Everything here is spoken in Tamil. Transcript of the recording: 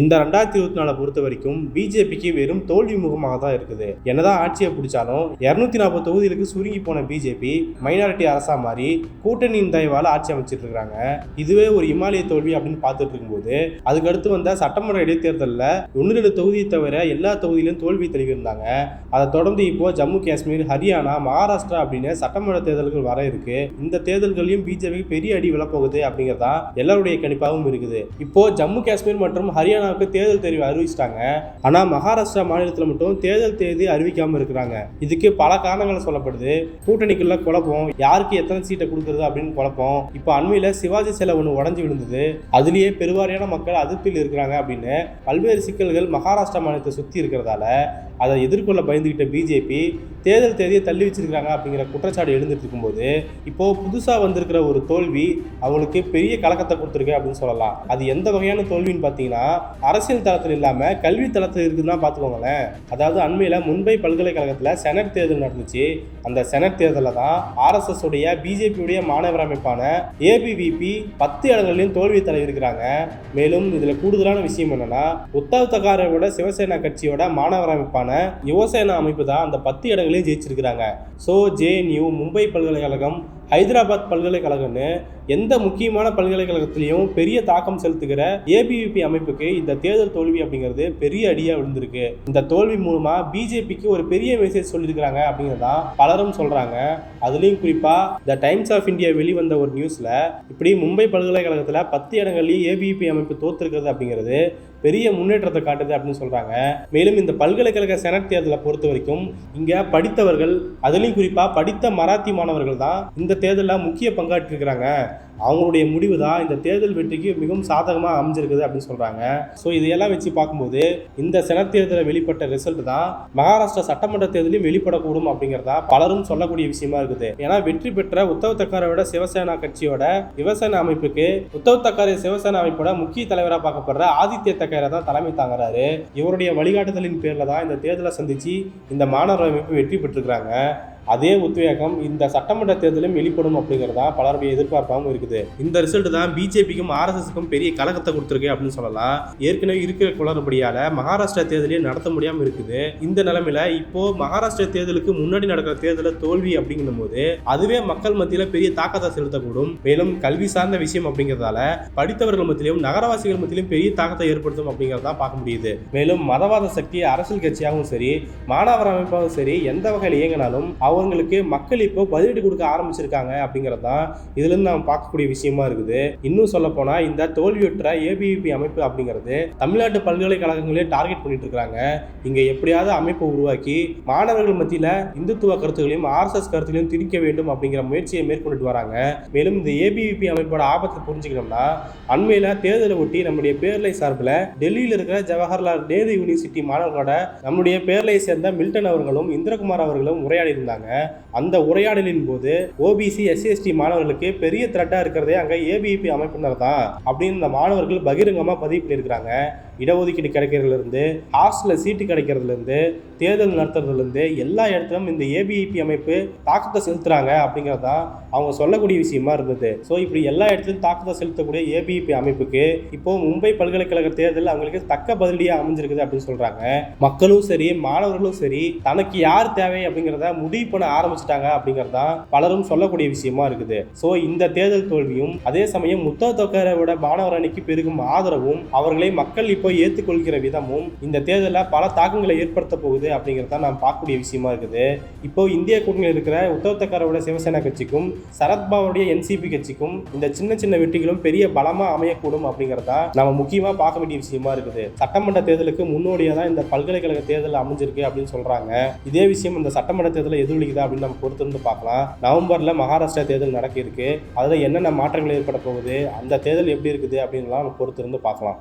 இந்த ரெண்டாயிரத்தி இருபத்தி நாலை பொறுத்த வரைக்கும் பிஜேபிக்கு வெறும் தோல்வி முகமாக தான் இருக்குது. என்னதான் ஆட்சியை பிடிச்சாலும் இருநூத்தி நாற்பது தொகுதிகளுக்கு சுருங்கி போன பிஜேபி மைனாரிட்டி அரசா மாறி கூட்டணியின் தயவால் ஆட்சி அமைச்சிட்டு இருக்காங்க. இதுவே ஒரு இமாலய தோல்வி அப்படின்னு பார்த்துட்டு இருக்கும்போது அதுக்கடுத்து வந்த சட்டமன்ற இடைத்தேர்தலில் ஒன்று ரெண்டு தொகுதியை தவிர எல்லா தொகுதியிலும் தோல்வி தெளிவிருந்தாங்க. அதை தொடர்ந்து இப்போ ஜம்மு காஷ்மீர் ஹரியானா மகாராஷ்டிரா அப்படின்னு சட்டமன்ற தேர்தல்கள் வர இருக்கு. இந்த தேர்தல்களையும் பிஜேபிக்கு பெரிய அடி விழப்போகுது அப்படிங்கிறதா எல்லாருடைய கணிப்பாகவும் இருக்குது. இப்போ ஜம்மு காஷ்மீர் மற்றும் ஹரியானா ஹரியானாவுக்கு தேர்தல் தேர்வு அறிவிச்சிட்டாங்க. ஆனால் மகாராஷ்டிரா மாநிலத்தில் மட்டும் தேர்தல் தேதி அறிவிக்காமல் இருக்கிறாங்க. இதுக்கு பல காரணங்கள் சொல்லப்படுது. கூட்டணிக்குள்ள குழப்பம். யாருக்கு எத்தனை சீட்டை கொடுக்குறது அப்படின்னு குழப்பம். இப்போ அண்மையில் சிவாஜி சிலை ஒன்று உடஞ்சி விழுந்தது. அதுலேயே பெருவாரியான மக்கள் அதிருப்தியில் இருக்கிறாங்க அப்படின்னு பல்வேறு சிக்கல்கள் மகாராஷ்டிரா மாநிலத்தை சுற்றி இருக்கிறதால அதை எதிர்கொள்ள பயந்துகிட்ட பிஜேபி தேர்தல் தேதியை தள்ளி வச்சிருக்காங்க அப்படிங்கிற குற்றச்சாட்டு எழுந்துட்டு இருக்கும்போது இப்போது புதுசாக வந்திருக்கிற ஒரு தோல்வி அவங்களுக்கு பெரிய கலக்கத்தை கொடுத்துருக்கு அப்படின்னு சொல்லலாம். அது எந்த வகையான தோல்வின்னு பார்த்தீங்கன்னா அரசியல் தளத்தில் இல்லாமல் கல்வி தளத்தில் இருக்குதுன்னா பார்த்துக்கோங்களேன். அதாவது அண்மையில் மும்பை பல்கலைக்கழகத்தில் செனட் தேர்தல் நடந்துச்சு. அந்த செனட் தேர்தலில் தான் ஆர்எஸ்எஸ் உடைய பிஜேபியுடைய மாணவர் அமைப்பான ஏபிவிபி பத்து இடங்களிலும் தோல்வி தலைவிருக்கிறாங்க மேலும் இதில் கூடுதலான விஷயம் என்னன்னா உத்தவ் தக்காரோட சிவசேனா கட்சியோட மாணவர் அமைப்பான யுவசேனா அமைப்பு தான் அந்த பத்து இடங்களையும் ஜெயிச்சிருக்கிறாங்க. ஸோ ஜேஎன்யூ மும்பை பல்கலைக்கழகம் ஹைதராபாத் பல்கலைக்கழகம்னு எந்த முக்கியமான பல்கலைக்கழகத்திலையும் பெரிய தாக்கம் செலுத்துகிற ஏபிவிபி அமைப்புக்கு இந்த தேர்தல் தோல்வி அப்படிங்கிறது பெரிய அடியாக விழுந்திருக்கு. இந்த தோல்வி மூலமா பிஜேபிக்கு ஒரு பெரிய மெசேஜ் சொல்லியிருக்கிறாங்க அப்படிங்கிறதா பலரும் சொல்றாங்க. அதுலேயும் குறிப்பா த டைம்ஸ் ஆஃப் இந்தியா வெளிவந்த ஒரு நியூஸ்ல இப்படி மும்பை பல்கலைக்கழகத்தில் பத்து இடங்கள்லையும் ஏபிவிபி அமைப்பு தோத்துருக்கிறது அப்படிங்கிறது பெரிய முன்னேற்றத்தை காட்டுது அப்படின்னு சொல்கிறாங்க மேலும் இந்த பல்கலைக்கழக செனட் தேர்தலை பொறுத்த வரைக்கும் இங்கே படித்தவர்கள் அதுலேயும் குறிப்பாக படித்த மராத்தி மாணவர்கள் தான் இந்த தேர்தலில் முக்கிய பங்காற்றிருக்கிறாங்க. அவங்களுடைய முடிவு தான் இந்த தேர்தல் வெற்றிக்கு மிகவும் சாதகமாக அமைஞ்சிருக்குது அப்படின்னு சொல்கிறாங்க ஸோ இதையெல்லாம் வச்சு பார்க்கும்போது இந்த செனட் தேர்தலில் வெளிப்பட்ட ரிசல்ட் தான் மகாராஷ்டிரா சட்டமன்ற தேர்தலையும் வெளிப்படக்கூடும் அப்படிங்கிறதா பலரும் சொல்லக்கூடிய விஷயமா இருக்குது. ஏன்னா வெற்றி பெற்ற உத்தவ் தக்காரோட சிவசேனா கட்சியோட விவசாய அமைப்புக்கு உத்தவ் தக்காரே சிவசேனா அமைப்போட முக்கிய தலைவராக பார்க்கப்படுற ஆதித்ய தக்கரை தான் தலைமை தாங்குறாரு. இவருடைய வழிகாட்டுதலின் பேரில் தான் இந்த தேர்தலை சந்தித்து இந்த மாணவர் அமைப்பு வெற்றி பெற்றிருக்கிறாங்க. அதே உத்வேகம் இந்த சட்டமன்ற தேர்தலும் வெளிப்படும் அப்படிங்கிறதா பலருடைய எதிர்பார்ப்பாகவும் இருக்குது. இந்த ரிசல்ட் தான் பிஜேபிக்கும் ஆர்எஸ்எஸ்க்கும் பெரிய கலக்கத்தை கொடுத்துருக்கு அப்படின்னு சொல்லலாம். ஏற்கனவே இருக்கிற குளறுபடியால மகாராஷ்டிரா தேர்தலே நடத்த முடியாம இருக்குது. இந்த நிலைமையில இப்போ மகாராஷ்டிரா தேர்தலுக்கு முன்னாடி நடக்கிற தேர்தல தோல்வி அப்படிங்கும் போது அதுவே மக்கள் மத்தியில பெரிய தாக்கத்தை செலுத்தக்கூடும். மேலும் கல்வி சார்ந்த விஷயம் அப்படிங்கிறதால படித்தவர்கள் மத்தியிலும் நகரவாசிகள் மத்தியிலும் பெரிய தாக்கத்தை ஏற்படுத்தும் அப்படிங்கிறதா பார்க்க முடியுது. மேலும் மதவாத சக்தி அரசியல் கட்சியாகவும் சரி மாணவர் அமைப்பாகவும் சரி எந்த வகையில் இயங்கினாலும் அவங்களுக்கு மக்கள் இப்போ பதிலீடு கொடுக்க ஆரம்பிச்சிருக்காங்க அப்படிங்கிறது தான் இதுலேருந்து நாம் பார்க்க பார்க்கக்கூடிய விஷயமா இருக்குது. இன்னும் சொல்ல போனால் இந்த தோல்வியுற்ற ஏபிவிபி அமைப்பு அப்படிங்கிறது தமிழ்நாட்டு பல்கலைக்கழகங்களே டார்கெட் பண்ணிட்டு இருக்காங்க. இங்கே எப்படியாவது அமைப்பை உருவாக்கி மாணவர்கள் மத்தியில் இந்துத்துவ கருத்துகளையும் ஆர்எஸ்எஸ் கருத்துகளையும் திணிக்க வேண்டும் அப்படிங்கிற முயற்சியை மேற்கொண்டுட்டு வராங்க. மேலும் இந்த ஏபிவிபி அமைப்போட ஆபத்தை புரிஞ்சுக்கணும்னா அண்மையில் தேர்தலை ஒட்டி நம்முடைய பேரலை சார்பில் டெல்லியில் இருக்கிற ஜவஹர்லால் நேரு யூனிவர்சிட்டி மாணவர்களோட நம்முடைய பேரலை சேர்ந்த மில்டன் அவர்களும் இந்திரகுமார் அவர்களும் உரையாடி இருந்தாங்க அந்த உரையாடலின் போது ஓபிசி எஸ்சிஎஸ்டி மாணவர்களுக்கு பெரிய த்ரெட்டாக இருக்கிறதே அங்கே ஏபிபி அமைப்பினர் தான் அப்படின்னு இந்த மாணவர்கள் பகிரங்கமாக பதிவு பண்ணியிருக்கிறாங்க. இடஒதுக்கீடு கிடைக்கிறதுலேருந்து ஹாஸ்டலில் சீட்டு கிடைக்கிறதுலேருந்து தேர்தல் நடத்துறதுலேருந்து எல்லா இடத்துலையும் இந்த ஏபிஐபி அமைப்பு தாக்கத்தை செலுத்துகிறாங்க அப்படிங்கிறது தான் அவங்க சொல்லக்கூடிய விஷயமா இருந்தது. ஸோ இப்படி எல்லா இடத்துலையும் தாக்கத்தை செலுத்தக்கூடிய ஏபிஐபி அமைப்புக்கு இப்போ மும்பை பல்கலைக்கழக தேர்தல் அவங்களுக்கு தக்க பதிலடியாக அமைஞ்சிருக்குது அப்படின்னு சொல்கிறாங்க மக்களும் சரி மாணவர்களும் சரி தனக்கு யார் தேவை அப்படிங்கிறத முடிவு பண்ண ஆரம்பிச்சிட்டாங்க அப்படிங்கிறது தான் பலரும் சொல்லக்கூடிய விஷயமா இருக்குது. ஸோ இந்த தேர்தல் தோல்வியும் அதே சமயம் முத்தா தொக்கரை விட மாணவர் அணிக்கு பெருகும் ஆதரவும் அவர்களை மக்கள் இப்போ ஏற்றுக்கொள்கிற விதமும் இந்த தேர்தலில் பல தாக்கங்களை ஏற்படுத்த போகுது அப்படிங்கிறத நாம் பார்க்கக்கூடிய விஷயமா இருக்குது. இப்போ இந்திய கூட்டணியில் இருக்கிற உத்தவ் சிவசேனா கட்சிக்கும் சரத்பாவுடைய என்சிபி கட்சிக்கும் இந்த சின்ன சின்ன வெற்றிகளும் பெரிய பலமா அமையக்கூடும் அப்படிங்கிறதா நம்ம முக்கியமா பார்க்க வேண்டிய விஷயமா இருக்குது. சட்டமன்ற தேர்தலுக்கு முன்னோடியாக தான் இந்த பல்கலைக்கழக தேர்தல் அமைஞ்சிருக்கு அப்படின்னு சொல்றாங்க. இதே விஷயம் இந்த சட்டமன்ற தேர்தலில் எதிரொலிக்குதா அப்படின்னு நம்ம பொறுத்திருந்து பார்க்கலாம். நவம்பர்ல மகாராஷ்டிரா தேர்தல் நடக்க இருக்கு. அதுல என்னென்ன மாற்றங்கள் ஏற்பட போகுது? அந்த தேர்தல் எப்படி இருக்குது அப்படின்லாம் நம்ம பொறுத்திருந்து பார்க்கலாம்.